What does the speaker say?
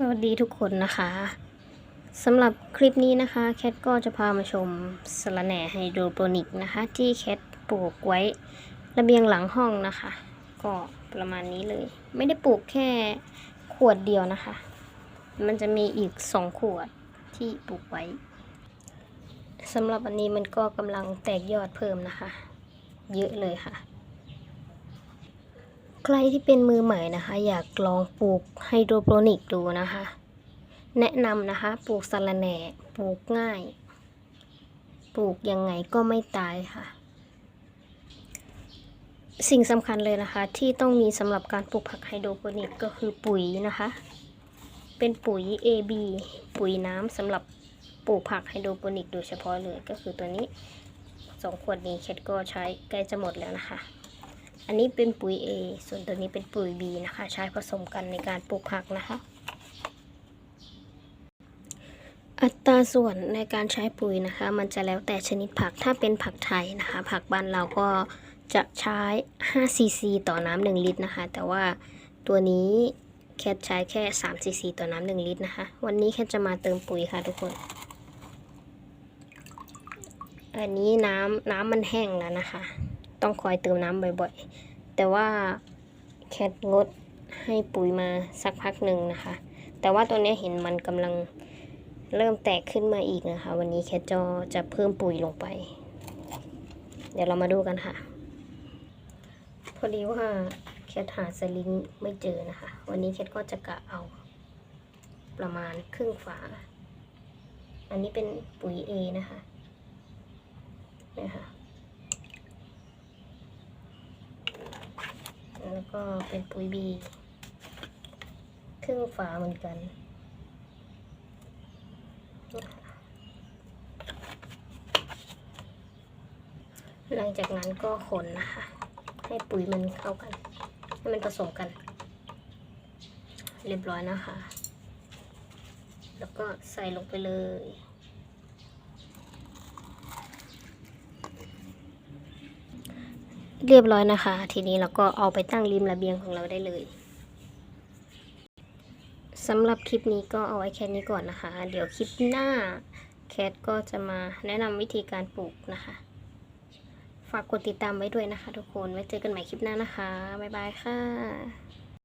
สวัสดีทุกคนนะคะสำหรับคลิปนี้นะคะ แคทก็จะพามาชมสะระแหน่ไฮโดรโปนิกนะคะ ที่แคทปลูกไว้ระเบียงหลังห้องนะคะ ก็ประมาณนี้เลย ไม่ได้ปลูกแค่ขวดเดียวนะคะ มันจะมีอีกสองขวดที่ปลูกไว้สำหรับอันนี้มันก็กำลังแตกยอดเพิ่มนะคะ เยอะเลยค่ะ ใครที่เป็นมือใหม่นะคะ อยากลองปลูกไฮโดรโปนิกดูนะคะ แนะนำนะคะ ปลูกสะระแหน่ปลูกง่าย ปลูกยังไงก็ไม่ตายค่ะ สิ่งสำคัญเลยนะคะ ที่ต้องมีสำหรับการปลูกผักไฮโดรโปนิกก็คือปุ๋ยนะคะ เป็นปุ๋ย AB ปุ๋ยน้ำสำหรับปลูกผักไฮโดรโปนิกโดยเฉพาะเลยก็คือตัวนี้สองขวดนี้เคทก็ใช้ใกล้จะหมดแล้วนะคะ อันนี้เป็นปุ๋ย A ส่วนตัวนี้เป็นปุ๋ย B นะคะ ใช้ผสมกันในการปลูกผักนะคะ อัตราส่วนในการใช้ปุ๋ยนะคะ มันจะแล้วแต่ชนิดผักถ้าเป็นผักไทยนะคะ ผักบ้านเราก็จะใช้5 cc ต่อน้ำ1ลิตรนะคะ แต่ว่าตัวนี้แคทใช้แค่3 cc ต่อน้ำ1ลิตรนะคะ วันนี้แคทจะมาเติมปุ๋ยค่ะทุกคน อันนี้น้ำน้ำมันแห้งแล้วนะคะ ต้องคอยเติมน้ำบ่อยๆ แต่ว่าแคทงดให้ปุ๋ยมาสักพักหนึ่งนะคะ แต่ว่าตัวนี้เห็นมันกำลังเริ่มแตกขึ้นมาอีกนะคะ วันนี้แคทจะจะเพิ่มปุ๋ยลงไป เดี๋ยวเรามาดูกันค่ะ พอดีว่าแคทหาสลิงไม่เจอนะคะ วันนี้แคทก็จะกะเอาประมาณครึ่งฝา อันนี้เป็นปุ๋ย A นะคะนะคะ แล้ว ก็เป็นปุ๋ยบีครึ่งฝาเหมือนกัน หลังจากนั้นก็คนนะคะ ให้ปุ๋ยมันเข้ากัน ให้มันผสมกัน เรียบร้อยนะคะ แล้วก็ใส่ลงไปเลย เรียบร้อยนะคะ ทีนี้เราก็เอาไปตั้งริมระเบียงของเราได้เลยสำหรับคลิปนี้ก็เอาไว้แค่นี้ก่อนนะคะ เดี๋ยวคลิปหน้าแคทก็จะมาแนะนำวิธีการปลูกนะคะ ฝากกดติดตามไว้ด้วยนะคะ ทุกคน ไว้เจอกันใหม่คลิปหน้านะคะ บ๊ายบายค่ะ